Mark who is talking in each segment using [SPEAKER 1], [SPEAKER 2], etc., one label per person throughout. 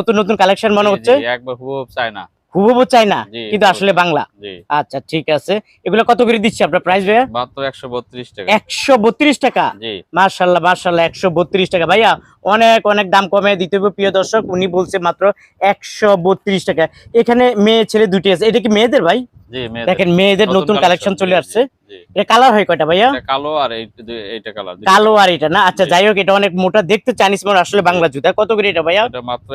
[SPEAKER 1] নতুন নতুন কালেকশন মনে হচ্ছে?
[SPEAKER 2] একবার না।
[SPEAKER 1] হুবহু চাই না? কিন্তু আসলে বাংলা? আচ্ছা ঠিক আছে। এগুলো কত করে দিচ্ছি আপনার প্রাইস ভাইয়া?
[SPEAKER 2] মাত্র একশো বত্রিশ টাকা।
[SPEAKER 1] একশো বত্রিশ টাকা? মার্শাল্লাহ মার্শাল্লাহ একশো বত্রিশ টাকা। ভাইয়া অনেক অনেক দাম কমে দিতে হবে প্রিয় দর্শক। উনি বলছে মাত্র একশো বত্রিশ টাকা। এখানে মেয়ে ছেলে দুটি আছে। এটা কি মেয়েদের ভাই। দেখেন মেয়েদের নতুন কালেকশন চলে আসছে। এটা কালার হয় কয়টা ভাইয়া?
[SPEAKER 2] কালো আর এইটা কালার
[SPEAKER 1] কালো আর এটা না? আচ্ছা যাই হোক এটা অনেক মোটা। দেখতে চাইনিজ মনে আসলে বাংলা জুতা। কত করে এটা ভাইয়া?
[SPEAKER 2] এটা মাত্র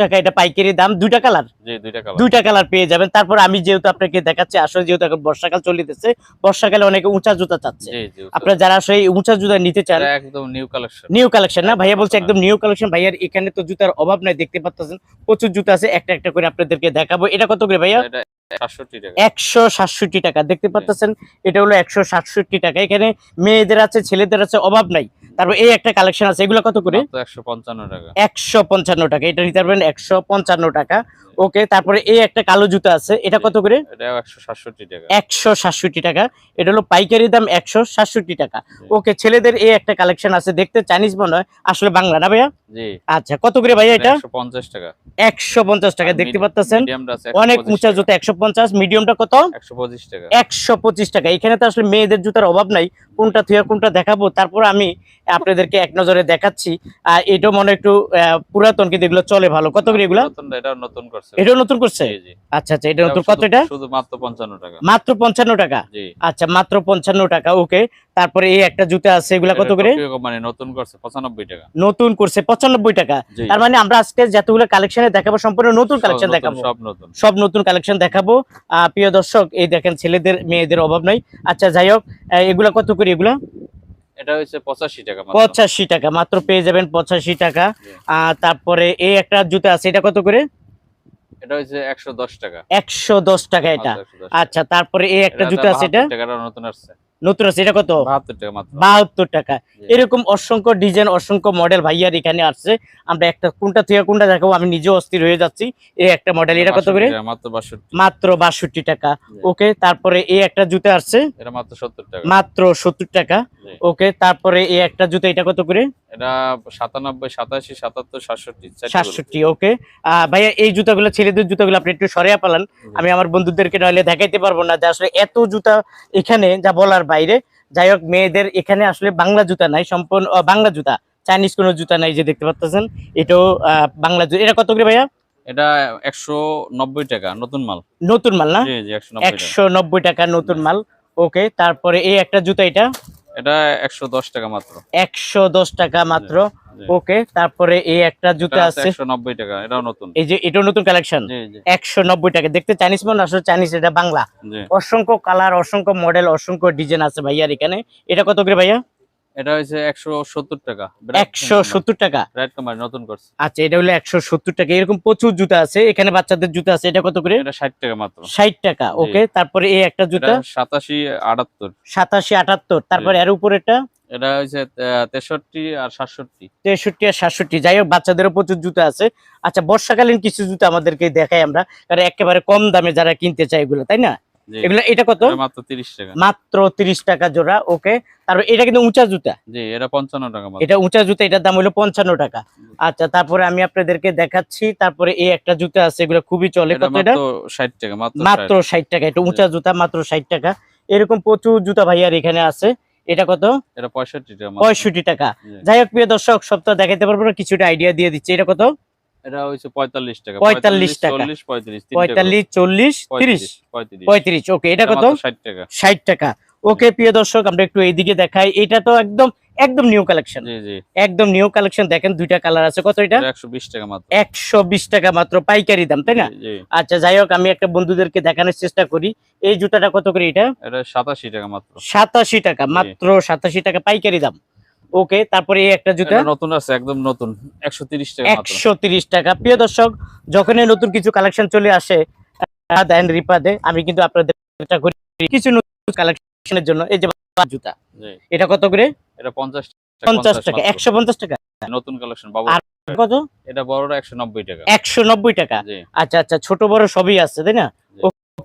[SPEAKER 2] টাকা।
[SPEAKER 1] এটা পাইকারি দাম। দুইটা কালার
[SPEAKER 2] জি দুইটা কালার
[SPEAKER 1] দুইটা কালার পেয়ে যাবেন। তারপর আমি যেহেতু আপনাকে দেখাচ্ছি আসলে যেহেতু এখন বর্ষাকাল চলিতেছে বর্ষাকালে অনেকে উঁচা জুতা চাচ্ছে। আপনারা যারা আসলে উঁচা জুতা নিতে চান
[SPEAKER 2] একদম নিউ কালেকশন
[SPEAKER 1] নিউ কালেকশন না? ভাইয়া বলছে
[SPEAKER 2] একদম
[SPEAKER 1] নিউ কালেকশন ভাইয়ার এখানে তো জুতার অভাব নাই দেখতে পাচ্ছেন প্রচুর জুতা আছে। একটা একটা করে আপনাদেরকে দেখাবো। এটা কত করে ভাইয়া?
[SPEAKER 2] এটা
[SPEAKER 1] একশো সাতষট্টি টাকা। দেখতে পাচ্ছেন এটা হলো একশো সাতষট্টি টাকা। এখানে মেয়েদের আছে ছেলেদের আছে অভাব নাই। তারপর এই একটা কালেকশন আছে এগুলো কত করে?
[SPEAKER 2] একশো পঞ্চান্ন টাকা।
[SPEAKER 1] একশো পঞ্চান্ন টাকা। এটা নিতে পারবেন একশো পঞ্চান্ন টাকা। ওকে তারপরে এই একটা কালো জুতা আছে। এটা কত করে?
[SPEAKER 2] এটা একশো সাতষট্টি টাকা।
[SPEAKER 1] এটা হলো পাইকারি দাম একশো সাতষট্টি টাকা। ওকে ছেলেদের এই একটা কালেকশন আছে। দেখতে চাইনিজ মনে হয় আসলে বাংলা না ভাইয়া? আচ্ছা কত করে ভাইয়া এটা?
[SPEAKER 2] একশো পঞ্চাশ টাকা।
[SPEAKER 1] একশো পঞ্চাশ টাকা দেখতে পাচ্ছেন? অনেক
[SPEAKER 2] 125
[SPEAKER 1] উঁচা। জুতা একশো পঞ্চাশ। মিডিয়ামটা কত?
[SPEAKER 2] একশো পঁচিশ টাকা।
[SPEAKER 1] এখানে তো আসলে মেয়েদের জুতার অভাব নাই। কোনটা থুয়া কোনটা দেখাবো? তারপর আমি আপনাদেরকে এক নজরে দেখাচ্ছি। আর এটাও মনে হয় একটু পুরাতন কিন্তু এগুলো চলে ভালো। কত করে এগুলো?
[SPEAKER 2] নতুন করছে।
[SPEAKER 1] এটাও নতুন করছে? আচ্ছা আচ্ছা এটা নতুন কত এটা?
[SPEAKER 2] শুধু মাত্র পঞ্চান্ন টাকা।
[SPEAKER 1] মাত্র পঞ্চান্ন টাকা?
[SPEAKER 2] জি।
[SPEAKER 1] আচ্ছা মাত্র পঞ্চান্ন টাকা ওকে। তারপরে এই একটা জুতা আছে এগুলা কত করে?
[SPEAKER 2] মানে নতুন করছে পঁচানব্বই টাকা।
[SPEAKER 1] নতুন করছে পঁচানব্বই টাকা। তার মানে আমরা আজকে যতগুলো কালেকশনে দেখাবো সম্পূর্ণ নতুন কালেকশন দেখাবো।
[SPEAKER 2] সব নতুন।
[SPEAKER 1] সব নতুন কালেকশন দেখাবো। আহ, প্রিয় দর্শক এই দেখেন ছেলেদের মেয়েদের অভাব নাই। আচ্ছা যাই হোক এগুলা কত করে এগুলা?
[SPEAKER 2] এটা হচ্ছে পঁচাশি টাকা মাত্র।
[SPEAKER 1] পঁচাশি টাকা মাত্র পেয়ে যাবেন পঁচাশি টাকা।
[SPEAKER 2] জি।
[SPEAKER 1] আর তারপরে এই একটা জুতা আছে এটা কত করে?
[SPEAKER 2] এটা হচ্ছে একশো দশ টাকা।
[SPEAKER 1] একশো দশ টাকা এটা।
[SPEAKER 2] 110 টাকা।
[SPEAKER 1] আচ্ছা তারপরে এই একটা জুতো আছে এটা?
[SPEAKER 2] 72 টাকাটা নতুন আসছে।
[SPEAKER 1] নতুন আছে এটা কত?
[SPEAKER 2] বাহাত্তর টাকা।
[SPEAKER 1] এরকম অসংখ্য ডিজাইন অসংখ্য মডেল ভাইয়ার এখানে আসছে। আমরা একটা কোনটা থেকে কোনটা দেখাবো আমি নিজেও অস্থির হয়ে যাচ্ছি। এই একটা মডেল এটা কত করে?
[SPEAKER 2] 62 টাকা, মাত্র বাষট্টি।
[SPEAKER 1] টাকা। ওকে তারপরে এই একটা জুতা আসছে।
[SPEAKER 2] মাত্র সত্তর টাকা।
[SPEAKER 1] ওকে তারপরে এই একটা জুতা এটা কত করে?
[SPEAKER 2] সাতানব্বই সাতাশি সাতাত্তর সাতষট্টি
[SPEAKER 1] সাতষট্টি ওকে। ভাইয়া এই জুতাগুলো ছেলেদের জুতাগুলো আপনি একটু সরিয়ে পালান। আমি আমার বন্ধুদেরকে নাহলে দেখাইতে পারব না যে আসলে এত জুতা এখানে যা বলার বাইরে। যাই হোক মেয়েদের এখানে আসলে বাংলা জুতা নাই সম্পূর্ণ বাংলা জুতা। চাইনিজ কোনো জুতা নাই যে দেখতে পাচ্ছেন এটাও বাংলা জুতা এটা কত করে ভাইয়া?
[SPEAKER 2] এটা একশো নব্বই টাকা নতুন মাল।
[SPEAKER 1] নতুন মাল না?
[SPEAKER 2] একশো নব্বই টাকা।
[SPEAKER 1] নতুন মাল। ওকে তারপরে এই একটা জুতা এটা?
[SPEAKER 2] এটা একশো দশ টাকা মাত্র।
[SPEAKER 1] একশো দশ টাকা মাত্র। ওকে তারপরে এই একটা জুতা আছে
[SPEAKER 2] একশো নব্বই টাকা এটাও নতুন।
[SPEAKER 1] এই যে এটাও নতুন কালেকশন?
[SPEAKER 2] জি জি।
[SPEAKER 1] একশো নব্বই টাকা। দেখতে চাইনিজ মনে আসলে চাইনিজ এটা বাংলা। অসংখ্য কালার অসংখ্য মডেল অসংখ্য ডিজাইন আছে ভাইয়ার এখানে। এটা কত করে ভাইয়া?
[SPEAKER 2] এটা একশো সত্তর টাকা।
[SPEAKER 1] একশো সত্তর টাকা।
[SPEAKER 2] ব্রাইট কোম্পানি নতুন করছে।
[SPEAKER 1] আচ্ছা এটা হলো একশো সত্তর টাকা। এরকম প্রচুর জুতা আছে। এখানে বাচ্চাদের জুতা আছে। এটা কত করে?
[SPEAKER 2] এটা ষাট টাকা মাত্র।
[SPEAKER 1] ষাট টাকা ওকে। তারপরে এই একটা জুতা?
[SPEAKER 2] এটা সাতাশি আটাত্তর।
[SPEAKER 1] সাতাশি আটাত্তর। তারপরে
[SPEAKER 2] জি।
[SPEAKER 1] এর উপরেটা
[SPEAKER 2] এটা হচ্ছে তেষট্টি আর সাতষট্টি।
[SPEAKER 1] তেষট্টি আর সাতষট্টি। যাই হোক বাচ্চাদেরও প্রচুর জুতা আছে। আচ্ছা বর্ষাকালীন কিছু জুতা আমাদেরকে দেখাই আমরা কারণ একেবারে কম দামে যারা কিনতে চায় এগুলো তাই না? এগুলো এটা কত?
[SPEAKER 2] মাত্র তিরিশ টাকা।
[SPEAKER 1] মাত্র তিরিশ টাকা জোড়া ওকে। তারপর এটা কিন্তু উঁচা জুতা।
[SPEAKER 2] জি এটা পঞ্চান্ন টাকা
[SPEAKER 1] এটা উঁচা জুতা এটার দাম হলো পঞ্চান্ন টাকা। আচ্ছা তারপরে আমি আপনাদেরকে দেখাচ্ছি তারপরে এই একটা জুতা আছে এগুলো খুবই চলে কত এটা
[SPEAKER 2] মাত্র ষাট টাকা মাত্র
[SPEAKER 1] মাত্র ষাট টাকা এটা উঁচা জুতা মাত্র ষাট টাকা। এরকম প্রচুর জুতা ভাইয়ার এখানে আছে। এটা কত?
[SPEAKER 2] এটা পঁয়ষট্টি টাকা মাত্র।
[SPEAKER 1] পঁয়ষট্টি টাকা। যাই হোক প্রিয় দর্শক সপ্তাহ দেখাতে পারব না কিছুটা আইডিয়া দিয়ে দিচ্ছে। এটা কত?
[SPEAKER 2] এটা হচ্ছে পঁয়তাল্লিশ টাকা।
[SPEAKER 1] 45 টাকা।
[SPEAKER 2] চল্লিশ পঁয়ত্রিশ
[SPEAKER 1] পঁয়তাল্লিশ চল্লিশ তিরিশ।
[SPEAKER 2] পঁয়ত্রিশ।
[SPEAKER 1] পঁয়ত্রিশ ওকে এটা কত?
[SPEAKER 2] ষাট টাকা।
[SPEAKER 1] ষাট টাকা। ওকে প্রিয় দর্শক আমরা একটু এইদিকে দেখাই। এটা তো একদম একদম নিউ কালেকশন একদম নিউ কালেকশন দেখেন দুইটা কালার আছে। কত এটা?
[SPEAKER 2] একশো বিশ টাকা মাত্র।
[SPEAKER 1] পাইকারি দাম তাই না? আচ্ছা যাই হোক আমি একটা বন্ধুদেরকে দেখানোর চেষ্টা করি। এই জুতাটা কত করে এটা?
[SPEAKER 2] সাতাশি টাকা মাত্র।
[SPEAKER 1] সাতাশি টাকা মাত্র সাতাশি টাকা পাইকারি দাম। ওকে তারপরে এই একটা জুতা।
[SPEAKER 2] নতুন আছে একদম নতুন। একশো তিরিশ টাকা মাত্র।
[SPEAKER 1] একশো তিরিশ টাকা। প্রিয় দর্শক যখনই নতুন কিছু কালেকশন চলে আসে দেন রিপাদে আমি কিন্তু আপনাদের চেষ্টা করি কিছু নতুন কালেকশনের জন্য। এই যে জুতা এটা কত করে?
[SPEAKER 2] এটা পঞ্চাশ
[SPEAKER 1] পঞ্চাশ টাকা
[SPEAKER 2] মাত্র।
[SPEAKER 1] একশো পঞ্চাশ টাকা।
[SPEAKER 2] নতুন কালেকশন বাবু
[SPEAKER 1] কত?
[SPEAKER 2] এটা বড়টা একশো নব্বই টাকা।
[SPEAKER 1] একশো নব্বই টাকা। আচ্ছা আচ্ছা ছোট বড় সবই আছে তাই না?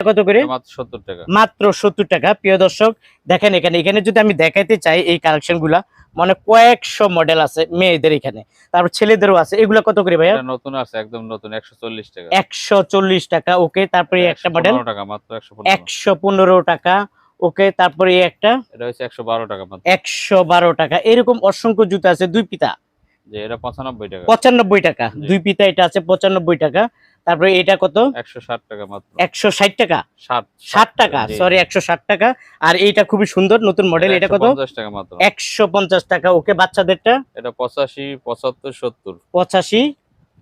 [SPEAKER 1] কত করে?
[SPEAKER 2] মাত্র সত্তর টাকা।
[SPEAKER 1] মাত্র সত্তর টাকা। প্রিয় দর্শক দেখেন এখানে এখানে যদি আমি দেখাইতে চাই এই কালেকশনগুলা মানে কয়েকশো মডেল আছে মেয়েদের এখানে। তারপর ছেলেদেরও আছে। এগুলা কত করে ভাইয়া?
[SPEAKER 2] নতুন আছে একদম নতুন একশো চল্লিশ টাকা।
[SPEAKER 1] একশো চল্লিশ টাকা ওকে। তারপরে একটা মডেল
[SPEAKER 2] 115 টাকা মাত্র একশো পনেরো।
[SPEAKER 1] একশো পনেরো টাকা। ওকে তারপরে একটা।
[SPEAKER 2] এটা হচ্ছে একশো বারো টাকা মাত্র।
[SPEAKER 1] একশো বারো টাকা। এরকম অসংখ্য জুতা আছে দুই পিতা।
[SPEAKER 2] যে এটা পঁচানব্বই টাকা।
[SPEAKER 1] দুই পিতা এটা আছে পঁচানব্বই টাকা। তারপরে এটা কত?
[SPEAKER 2] একশো ষাট টাকা মাত্র।
[SPEAKER 1] ষাট টাকা? সরি একশো ষাট টাকা। আর এইটা খুবই সুন্দর নতুন মডেল এটা কত?
[SPEAKER 2] 150 টাকা মাত্র।
[SPEAKER 1] একশো পঞ্চাশ টাকা। ওকে বাচ্চাদেরটা?
[SPEAKER 2] এটা পঁচাশি পঁচাত্তর সত্তর।
[SPEAKER 1] পঁচাশি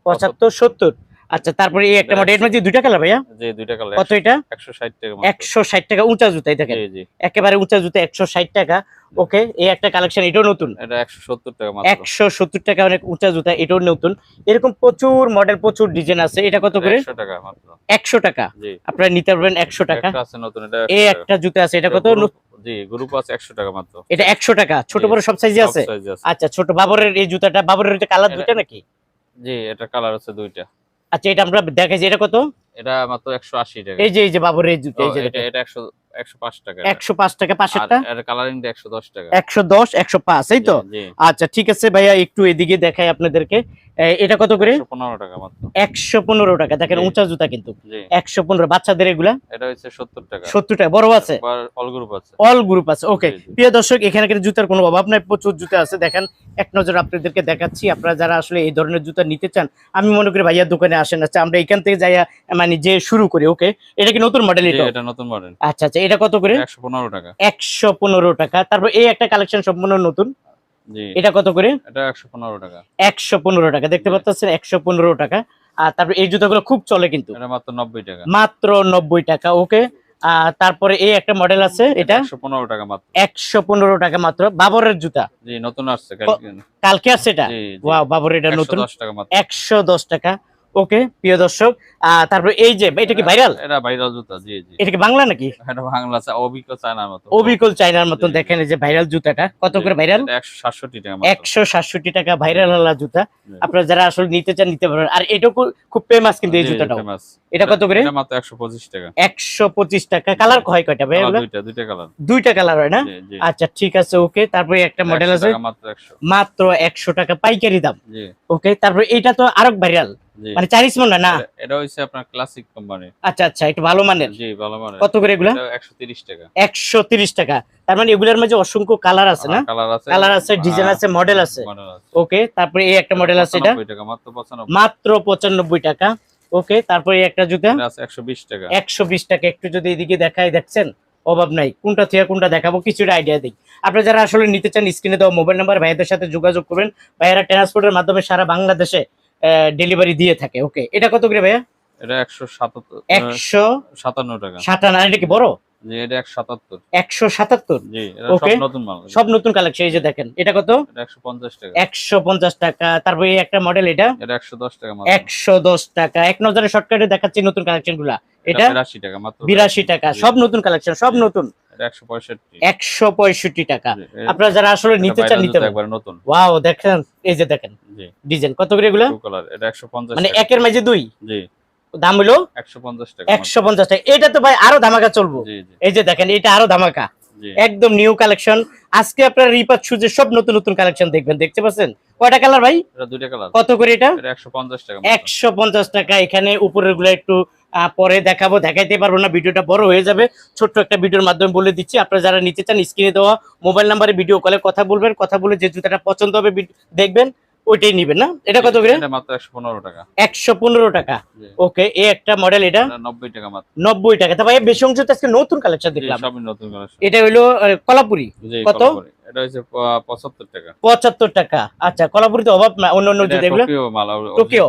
[SPEAKER 1] পঁচাত্তর সত্তর। আচ্ছা তারপরে এই একটা মডেল এর মধ্যে দুইটা কালার ভাইয়া?
[SPEAKER 2] যে দুইটা কালার
[SPEAKER 1] কত এটা?
[SPEAKER 2] একশো ষাট টাকা মাত্র।
[SPEAKER 1] একশো ষাট টাকা উঁচা জুতাই দেখেন।
[SPEAKER 2] জি জি।
[SPEAKER 1] একেবারে উঁচা জুতা একশো ষাট টাকা। ওকে এই একটা কালেকশন এটাও নতুন?
[SPEAKER 2] এটা একশো সত্তর টাকা মাত্র।
[SPEAKER 1] একশো সত্তর টাকা অনেক উঁচা জুতা এটাও নতুন। এরকম প্রচুর মডেল প্রচুর ডিজাইন আছে। এটা কত করে?
[SPEAKER 2] একশো টাকা মাত্র।
[SPEAKER 1] একশো টাকা।
[SPEAKER 2] জি।
[SPEAKER 1] আপনারা নিতে পারবেন একশো টাকা।
[SPEAKER 2] একটা আছে নতুন এটা
[SPEAKER 1] এই একটা জুতা আছে এটা কত?
[SPEAKER 2] জি গ্রুপ আছে একশো টাকা মাত্র।
[SPEAKER 1] এটা একশো টাকা ছোট বড় সব সাইজে আছে? আচ্ছা ছোট বাবরের এই জুতাটা বাবরের কালার
[SPEAKER 2] এটা-
[SPEAKER 1] দুইটা নাকি?
[SPEAKER 2] জি এটা কালার আছে দুইটা।
[SPEAKER 1] আচ্ছা এটা আমরা দেখাইছি এটা কত?
[SPEAKER 2] এটা মাত্র 180 টাকা।
[SPEAKER 1] এই যে এই যে বাবুর এই জুতো এই যে
[SPEAKER 2] এটা 100
[SPEAKER 1] আচ্ছা ঠিক আছে ভাইয়া একটু এদিকে দেখাই আপনাদেরকে। এটা কত করে?
[SPEAKER 2] একশো পনেরো টাকা
[SPEAKER 1] দেখেন উঁচা জুতা কিন্তু। একশো পনেরো বাচ্চাদের এগুলা?
[SPEAKER 2] এটা হচ্ছে সত্তর টাকা।
[SPEAKER 1] সত্তর টাকা বড় আছে?
[SPEAKER 2] অল গ্রুপ আছে।
[SPEAKER 1] অল গ্রুপ আছে ওকে। প্রিয় দর্শক এখানে কিন্তু জুতার কোনো অভাব নাই প্রচুর জুতা আছে। দেখেন এক নজর আপনাদেরকে দেখাচ্ছি আপনারা যারা আসলে এই ধরনের জুতা নিতে চান আমি মনে করি ভাইয়া দোকানে আসেন আচ্ছা আমরা এখান থেকে যাইয়া মানে যে শুরু করি ওকে এটা কি নতুন মডেল এটা
[SPEAKER 2] নতুন মডেল
[SPEAKER 1] আচ্ছা আচ্ছা এটা কত করে?
[SPEAKER 2] একশো পনেরো টাকা।
[SPEAKER 1] একশো পনেরো টাকা। তারপর এই একটা কালেকশন সম্পূর্ণ নতুন।
[SPEAKER 2] জি।
[SPEAKER 1] এটা কত করে?
[SPEAKER 2] এটা একশো পনেরো টাকা।
[SPEAKER 1] একশো পনেরো টাকা। দেখতে। পাচ্ছেন একশো পনেরো টাকা। আর তারপর এই জুতাগুলো খুব চলে কিন্তু।
[SPEAKER 2] এটা মাত্র নব্বই টাকা।
[SPEAKER 1] মাত্র নব্বই টাকা ওকে? আর তারপরে এই একটা মডেল আছে এটা?
[SPEAKER 2] একশো পনেরো টাকা মাত্র।
[SPEAKER 1] একশো পনেরো টাকা মাত্র। বাবরের জুতা।
[SPEAKER 2] জি নতুন আসছে কালকে।
[SPEAKER 1] কালকে আছে এটা? ওয়াও বাবর এটা নতুন।
[SPEAKER 2] দশ টাকা মাত্র।
[SPEAKER 1] একশো দশ টাকা। ওকে প্রিয় দর্শক তারপরে এই যে এটা কি ভাইরাল?
[SPEAKER 2] এটা ভাইরাল জুতা জি জি।
[SPEAKER 1] এটা কি বাংলা নাকি?
[SPEAKER 2] এটা বাংলা আছে অভিজ্ঞ চায়নার মতো।
[SPEAKER 1] অবিকল চাইনার মতন। দেখেন এই যে ভাইরাল জুতাটা। কত করে ভাইরাল?
[SPEAKER 2] একশো সাতষট্টি টাকা মাত্র।
[SPEAKER 1] একশো সাতষট্টি টাকা ভাইরাল হলা জুতা। আপনারা যারা আসলে নিতে চান নিতে পারেন আর এটাও খুব- ফেমাস কিন্তু এই জুতাটাও। এটা কত করে?
[SPEAKER 2] এটা মাত্র একশো পঁচিশ টাকা।
[SPEAKER 1] একশো পঁচিশ টাকা। কালার কয় কয়টা ভাই এগুলো?
[SPEAKER 2] দুইটা দুইটা কালার।
[SPEAKER 1] দুইটা কালার হয় না? আচ্ছা ঠিক আছে ওকে। তারপরে একটা মডেল আছে।
[SPEAKER 2] মাত্র একশো।
[SPEAKER 1] মাত্র একশো টাকা পাইকারি দাম।
[SPEAKER 2] জি।
[SPEAKER 1] ওকে তারপরে এটা তো আরও ভাইরাল। মানে চারিশ মন না?
[SPEAKER 2] এটা- এটা হচ্ছে আপনার ক্লাসিক কোম্পানি
[SPEAKER 1] আচ্ছা আচ্ছা একটু ভালো মানের?
[SPEAKER 2] জি ভালো মানে
[SPEAKER 1] কত করে এগুলা?
[SPEAKER 2] একশো তিরিশ টাকা।
[SPEAKER 1] একশো তিরিশ টাকা। তার মানে এগুলোর মাঝে অসংখ্য কালার আছে না?
[SPEAKER 2] কালার আছে।
[SPEAKER 1] কালার আছে ডিজাইন আছে মডেল আছে। ওকে তারপরে এই একটা মডেল আছে এটা।
[SPEAKER 2] 95 টাকা মাত্র পঁচানব্বই।
[SPEAKER 1] মাত্র পঁচানব্বই টাকা। ওকে তারপরে এই একটা জুতা।
[SPEAKER 2] আছে একশো বিশ টাকা।
[SPEAKER 1] একশো বিশ টাকা একটু যদি এদিকে দেখাই দেখছেন? অভাব নাই। কোনটা থেকে কোনটা দেখাবো কিছুটা আইডিয়া দিই। আপনারা যারা আসলে নিতে চান স্ক্রিনে দেওয়া মোবাইল নাম্বার ভাইয়াদের সাথে যোগাযোগ করবেন। ভাইয়ারা ট্রান্সপোর্টের মাধ্যমে সারা বাংলাদেশে ডেলিভারি দিয়ে থাকে। ওকে এটা কত করে ভাইয়া?
[SPEAKER 2] এটা একশো সাতাত্তর
[SPEAKER 1] একশো
[SPEAKER 2] সাতান্ন টাকা।
[SPEAKER 1] সাতান্ন এটা কি বড়?
[SPEAKER 2] জি এটা একশো সাতাত্তর। এটা সব নতুন মাল।
[SPEAKER 1] সব নতুন কালেকশন এই যে দেখেন এটা কত?
[SPEAKER 2] এটা একশো পঞ্চাশ টাকা।
[SPEAKER 1] একশো পঞ্চাশ টাকা। তারপরে এই একটা মডেল এটা?
[SPEAKER 2] এটা একশো দশ টাকা মাত্র।
[SPEAKER 1] একশো দশ টাকা। এক নজরে শর্টকাটে দেখাচ্ছি নতুন কালেকশনগুলা। এটা
[SPEAKER 2] বিরাশি টাকা মাত্র।
[SPEAKER 1] বিরাশি টাকা। সব নতুন কালেকশন সব নতুন।
[SPEAKER 2] একশো পঁয়ষট্টি।
[SPEAKER 1] টাকা। আপনারা যারা আসলে নিতে চান নিতে
[SPEAKER 2] নতুন।
[SPEAKER 1] ওয়াও দেখেন এই যে দেখেন ডিজাইন। কত করে এগুলো? মানে একের মাঝে দুই?
[SPEAKER 2] জি।
[SPEAKER 1] দাম হলো?
[SPEAKER 2] একশো পঞ্চাশ টাকা।
[SPEAKER 1] একশো পঞ্চাশ টাকা। এটা তো ভাই আরও ধামাকা চলবো। এই যে দেখেন এটা আরও ধামাকা। একদম নিউ কালেকশন আজকে আপনারা রিপাত সুজের সব নতুন নতুন কালেকশন দেখবেন। দেখতে পাচ্ছেন? কয়টা কালার ভাই?
[SPEAKER 2] এটা দুইটা কালার
[SPEAKER 1] কত করে এটা?
[SPEAKER 2] এটা একশো পঞ্চাশ টাকা মাত্র।
[SPEAKER 1] একশো পঞ্চাশ টাকা। এখানে উপরেরগুলো একটু পরে দেখাবো দেখাইতে পারব না, ভিডিওটা বড় হয়ে যাবে। ছোট্ট একটা ভিডিওর মাধ্যমে বলে দিচ্ছি, আপনারা যারা নিতে চান স্ক্রিনে দেওয়া মোবাইল নাম্বারে ভিডিও কলে কথা বলবেন, কথা বলে যে জুতাটা পছন্দ হবে, দেখবেন। ওইটাই নিবেন না? এটা কত করে?
[SPEAKER 2] মাত্র একশো পনেরো টাকা।
[SPEAKER 1] একশো পনেরো টাকা। ওকে এই একটা মডেল এটা?
[SPEAKER 2] এটা নব্বই টাকা মাত্র।
[SPEAKER 1] নব্বই টাকা। বেশি অংশ তো আজকে নতুন কালেকশন দেখলাম।
[SPEAKER 2] সবই নতুন কালেকশন
[SPEAKER 1] এটা হইল কলাপুরি। কত?
[SPEAKER 2] এটা হচ্ছে প- পঁচাত্তর টাকা।
[SPEAKER 1] পঁচাত্তর টাকা। আচ্ছা কলাপুরিতে অভাব না অন্য অন্য জুতা এগুলো
[SPEAKER 2] টোকিও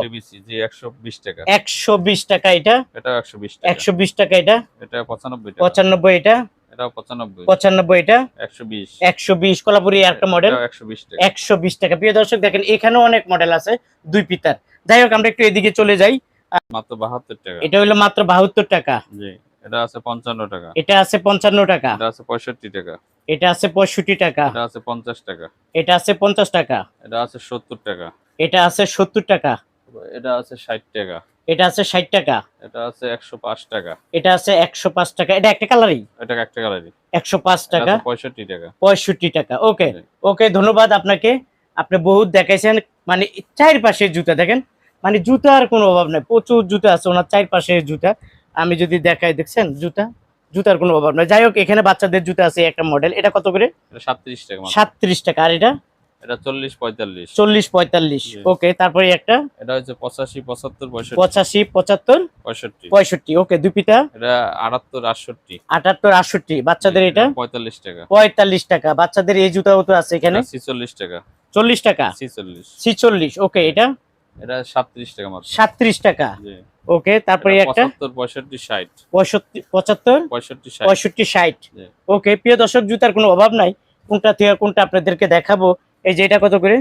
[SPEAKER 2] জি একশো বিশ টাকা।
[SPEAKER 1] একশো বিশ টাকা এটা?
[SPEAKER 2] এটা একশো বিশ টাকা।
[SPEAKER 1] একশো বিশ টাকা এটা?
[SPEAKER 2] এটা পঁচানব্বই টাকা।
[SPEAKER 1] পঁচানব্বই এটা?
[SPEAKER 2] এটা পঁচানব্বই।
[SPEAKER 1] পঁচানব্বই এটা?
[SPEAKER 2] একশো বিশ।
[SPEAKER 1] একশো বিশ কলাপুরি একটা মডেল
[SPEAKER 2] একশো বিশ টাকা।
[SPEAKER 1] একশো বিশ টাকা। প্রিয় দর্শক দেখেন এখানেও অনেক মডেল আছে দুই পিতার। যাই হোক আমরা একটু এদিকে চলে যাই।
[SPEAKER 2] মাত্র বাহাত্তর টাকা।
[SPEAKER 1] এটা হলো মাত্র বাহাত্তর টাকা।
[SPEAKER 2] জি এটা আছে পঞ্চান্ন টাকা।
[SPEAKER 1] এটা আছে পঞ্চান্ন টাকা।
[SPEAKER 2] এটা আছে পঁয়ষট্টি টাকা।
[SPEAKER 1] এটা আছে পঁয়ষট্টি টাকা।
[SPEAKER 2] এটা আছে পঞ্চাশ টাকা।
[SPEAKER 1] এটা আছে পঞ্চাশ টাকা।
[SPEAKER 2] এটা আছে সত্তর টাকা।
[SPEAKER 1] এটা আছে সত্তর টাকা।
[SPEAKER 2] এটা আছে ষাট টাকা।
[SPEAKER 1] এটা আছে ষাট টাকা।
[SPEAKER 2] এটা আছে একশো পাঁচ টাকা।
[SPEAKER 1] এটা আছে একশো পাঁচ টাকা। এটা একটা কালারই
[SPEAKER 2] এটা একটা কালারই
[SPEAKER 1] একশো পাঁচ টাকা।
[SPEAKER 2] পঁয়ষট্টি টাকা।
[SPEAKER 1] পঁয়ষট্টি টাকা। ওকে ওকে ধন্যবাদ আপনাকে। আপনি বহুত দেখাইছেন। মানে চারপাশে জুতা দেখেন? মানে জুতার কোনো অভাব নাই। প্রচুর জুতা আছে ওনার চারপাশে জুতা। আমি যদি দেখাই দেখছেন? জুতা? জুতার কোনো অভাব নাই। যাই হোক এখানে বাচ্চাদের জুতা আছে একটা মডেল এটা কত করে?
[SPEAKER 2] এটা সাতত্রিশ টাকা মাত্র।
[SPEAKER 1] সাতত্রিশ টাকা। আর এটা?
[SPEAKER 2] এটা চল্লিশ পঁয়তাল্লিশ।
[SPEAKER 1] চল্লিশ পঁয়তাল্লিশ।
[SPEAKER 2] জি।
[SPEAKER 1] ওকে তারপরে একটা?
[SPEAKER 2] এটা হচ্ছে পঁচাশি পঁচাত্তর পঁয়ষট্টি।
[SPEAKER 1] পঁচাশি পঁচাত্তর
[SPEAKER 2] পঁয়ষট্টি।
[SPEAKER 1] পঁয়ষট্টি। ওকে দুই পিতা
[SPEAKER 2] এটা
[SPEAKER 1] বাচ্চাদের এটা
[SPEAKER 2] পঁয়তাল্লিশ টাকা।
[SPEAKER 1] পঁয়তাল্লিশ টাকা। বাচ্চাদের এই জুতাও তো আছে এখানে?
[SPEAKER 2] ছিচল্লিশ টাকা।
[SPEAKER 1] চল্লিশ টাকা?
[SPEAKER 2] ছিচল্লিশ।
[SPEAKER 1] ছিচল্লিশ। ওকে এটা?
[SPEAKER 2] এটা সাতত্রিশ টাকা মাত্র।
[SPEAKER 1] টাকা।
[SPEAKER 2] জি।
[SPEAKER 1] ওকে তারপরে একটা?
[SPEAKER 2] পঁচাত্তর পঁয়ষট্টি ষাট।
[SPEAKER 1] পঁয়ষট্টি পঁচাত্তর?
[SPEAKER 2] পঁয়ষট্টি ষাট।
[SPEAKER 1] পঁয়ষট্টি ষাট।
[SPEAKER 2] জি।
[SPEAKER 1] ওকে প্রিয় দর্শক জুতার কোনো অভাব নাই। কোনটা থেকে কোনটা আপনাদেরকে দেখাবো। এই যে এটা কত করে?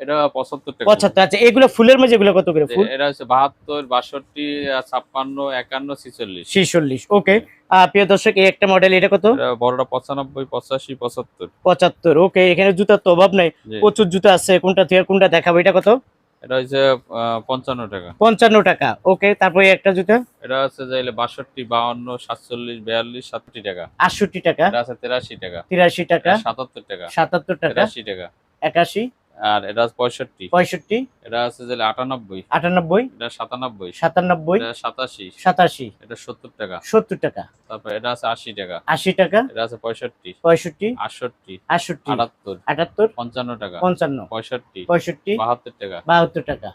[SPEAKER 2] এটা পঁচাত্তর টাকা।
[SPEAKER 1] পঁচাত্তর আচ্ছা এগুলো ফুলের মাঝে এগুলো কত করে ফুল?
[SPEAKER 2] এটা হচ্ছে বাহাত্তর বাষট্টি ছাপ্পান্ন একান্ন ছিচল্লিশ।
[SPEAKER 1] ছিচল্লিশ ওকে। প্রিয় দর্শক এই একটা মডেল এটা কত?
[SPEAKER 2] বড়টা পঁচানব্বই পঁচাশি পঁচাত্তর।
[SPEAKER 1] পঁচাত্তর ওকে। এখানে জুতার তো অভাব নাই। প্রচুর জুতা আছে। কোনটা থেকে কোনটা দেখাবো? এটা কত?
[SPEAKER 2] এটা হচ্ছে আহ, পঞ্চান্ন টাকা।
[SPEAKER 1] পঞ্চান্ন টাকা ওকে। তারপরে এই একটা জুতা?
[SPEAKER 2] এটা হচ্ছে যাইলে বাষট্টি বাউন্ন সাতচল্লিশ বিয়াল্লিশ সাতটি টাকা।
[SPEAKER 1] আটষট্টি টাকা।
[SPEAKER 2] এটা আছে তেরাশি টাকা।
[SPEAKER 1] তিরাশি টাকা।
[SPEAKER 2] এটা সাতাত্তর টাকা।
[SPEAKER 1] সাতাত্তর টাকা।
[SPEAKER 2] তেরাশি টাকা।
[SPEAKER 1] একাশি।
[SPEAKER 2] আর এটা পঁয়ষট্টি।
[SPEAKER 1] পঁয়ষট্টি।
[SPEAKER 2] এটা আছে যাইলে আটানব্বই।
[SPEAKER 1] আটানব্বই।
[SPEAKER 2] এটা সাতানব্বই।
[SPEAKER 1] সাতানব্বই।
[SPEAKER 2] এটা সাতাশি।
[SPEAKER 1] সাতাশি।
[SPEAKER 2] এটা সত্তর টাকা।
[SPEAKER 1] সত্তর টাকা।
[SPEAKER 2] তারপর এটা আছে আশি টাকা।
[SPEAKER 1] আশি টাকা।
[SPEAKER 2] এটা আছে পঁয়ষট্টি।
[SPEAKER 1] পঁয়ষট্টি।
[SPEAKER 2] আটষট্টি।
[SPEAKER 1] আটষট্টি।
[SPEAKER 2] আটাত্তর।
[SPEAKER 1] আটাত্তর।
[SPEAKER 2] পঞ্চান্ন টাকা।
[SPEAKER 1] পঞ্চান্ন।
[SPEAKER 2] পঁয়ষট্টি।
[SPEAKER 1] পঁয়ষট্টি।
[SPEAKER 2] বাহাত্তর টাকা।
[SPEAKER 1] বাহাত্তর টাকা।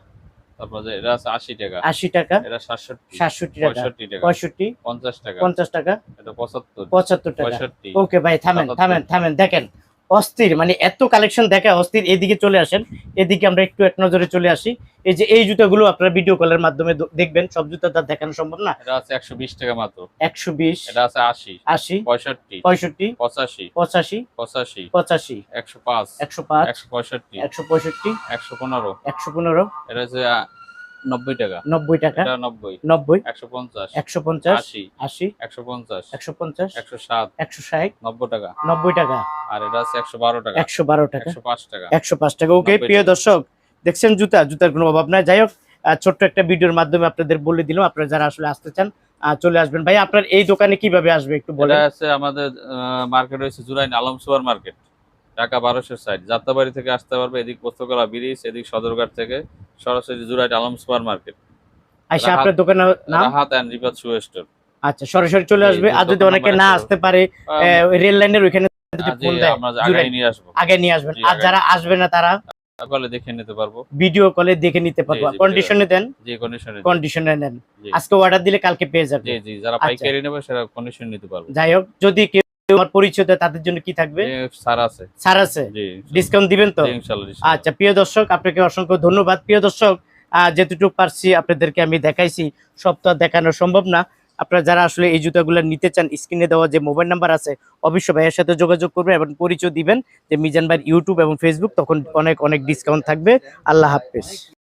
[SPEAKER 2] তারপর এটা আছে আশি টাকা।
[SPEAKER 1] আশি টাকা।
[SPEAKER 2] এটা সাতষট্টি।
[SPEAKER 1] সাতষট্টি
[SPEAKER 2] পঁয়ষট্টি টাকা।
[SPEAKER 1] পঁয়ষট্টি।
[SPEAKER 2] পঞ্চাশ টাকা।
[SPEAKER 1] পঞ্চাশ টাকা।
[SPEAKER 2] এটা পঁচাত্তর।
[SPEAKER 1] পঁচাত্তর টাকা।
[SPEAKER 2] পঁয়ষট্টি।
[SPEAKER 1] ওকে ভাই থামেন। থামেন থামেন দেখেন। অস্থির মানে এত কালেকশন দেখা অস্থির এদিকে চলে আসেন এদিকে আমরা একটু এক নজরে চলে আসি। এই যে এই জুতাগুলো আপনারা ভিডিও কলের মাধ্যমে দেখবেন সব জুতা তার দেখানো সম্ভব না।
[SPEAKER 2] এটা আছে একশো বিশ টাকা মাত্র।
[SPEAKER 1] একশো বিশ
[SPEAKER 2] এটা আছে আশি
[SPEAKER 1] আশি
[SPEAKER 2] পঁয়ষট্টি
[SPEAKER 1] পঁয়ষট্টি
[SPEAKER 2] পঁচাশি
[SPEAKER 1] পঁচাশি
[SPEAKER 2] পঁচাশি
[SPEAKER 1] পঁচাশি
[SPEAKER 2] একশো পাঁচ
[SPEAKER 1] একশো পাঁচ
[SPEAKER 2] একশো পঁয়ষট্টি
[SPEAKER 1] একশো পঁয়ষট্টি
[SPEAKER 2] একশো পনেরো।
[SPEAKER 1] একশো পনেরো।
[SPEAKER 2] এটা হচ্ছে আহ, নব্বই টাকা।
[SPEAKER 1] নব্বই টাকা।
[SPEAKER 2] নব্বই।
[SPEAKER 1] নব্বই।
[SPEAKER 2] একশো পঞ্চাশ।
[SPEAKER 1] একশো পঞ্চাশ।
[SPEAKER 2] আশি।
[SPEAKER 1] আশি।
[SPEAKER 2] একশো পঞ্চাশ।
[SPEAKER 1] একশো পঞ্চাশ।
[SPEAKER 2] একশো সাত
[SPEAKER 1] একশো ষাট।
[SPEAKER 2] নব্বই টাকা।
[SPEAKER 1] নব্বই টাকা।
[SPEAKER 2] আর এটা আছে একশো বারো টাকা।
[SPEAKER 1] একশো বারো টাকা।
[SPEAKER 2] একশো পাঁচ টাকা।
[SPEAKER 1] একশো পাঁচ টাকা। ওকে প্রিয় দর্শক দেখছেন জুতা? জুতার কোনো অভাব নাই। যাই হোক ছোট্ট একটা ভিডিওর মাধ্যমে আপনাদের বলে দিলাম। আপনারা যারা আসলে আসতে চান চলে আসবেন। ভাই আপনার এই দোকানে কীভাবে আসবে একটু বলে
[SPEAKER 2] আছে আমাদের মার্কেট রয়েছে জুরাইন আলম সুপার মার্কেট ঢাকা বারোশো সাইড যাত্রাবাড়ি থেকে আসতে পারবে এদিক পোস্তকলা ব্রিজ এদিক সদরঘাট থেকে। সরাসরি জুরাইন আলম সুপার মার্কেট
[SPEAKER 1] আচ্ছা আপনার দোকানের নাম?
[SPEAKER 2] Rahat and Ripat shoe store
[SPEAKER 1] আচ্ছা সরাসরি চলে আসবে। আর যদি অনেকে না আসতে পারে রেল লাইনের ওইখানে যদি ফোন দেয়
[SPEAKER 2] আমরা আগে নিয়ে আসব।
[SPEAKER 1] আগে নিয়ে আসবেন। আর যারা আসবে না তারা
[SPEAKER 2] সকালে দেখে নিতে পারব।
[SPEAKER 1] ভিডিও কলে দেখে নিতে পারব।
[SPEAKER 2] জি,
[SPEAKER 1] কন্ডিশনে দেন।
[SPEAKER 2] যে কন্ডিশনে
[SPEAKER 1] কন্ডিশনে নেন। আজকে অর্ডার দিলে কালকে পেয়ে যাবে
[SPEAKER 2] জি জি যারা
[SPEAKER 1] আচ্ছা।
[SPEAKER 2] পাইকারি নেবে সেটা কন্ডিশন নিতে পারব।
[SPEAKER 1] যাই হোক যদি কেউ আমার তাদের জন্য কি থাকবে?
[SPEAKER 2] যে স্যার আছে।
[SPEAKER 1] ছাড় আছে? ডিসকাউন্ট দিবেন তো। আচ্ছা প্রিয় দর্শক আপনাকে অসংখ্য ধন্যবাদ। প্রিয় দর্শক যেটুকু পারছি আপনাদেরকে আমি দেখাইছি সব তো দেখানো সম্ভব না। আপনারা যারা আসলে এই জুতাগুলো নিতে চান স্ক্রিনে দেওয়া যে মোবাইল নাম্বার আছে অবশ্যই ভাইয়ের সাথে যোগাযোগ করবেন এবং পরিচয় দিবেন যে মিজান ভাইয়ের ইউটিউব এবং ফেসবুক তখন অনেক অনেক ডিসকাউন্ট থাকবে। আল্লাহ হাফেজ।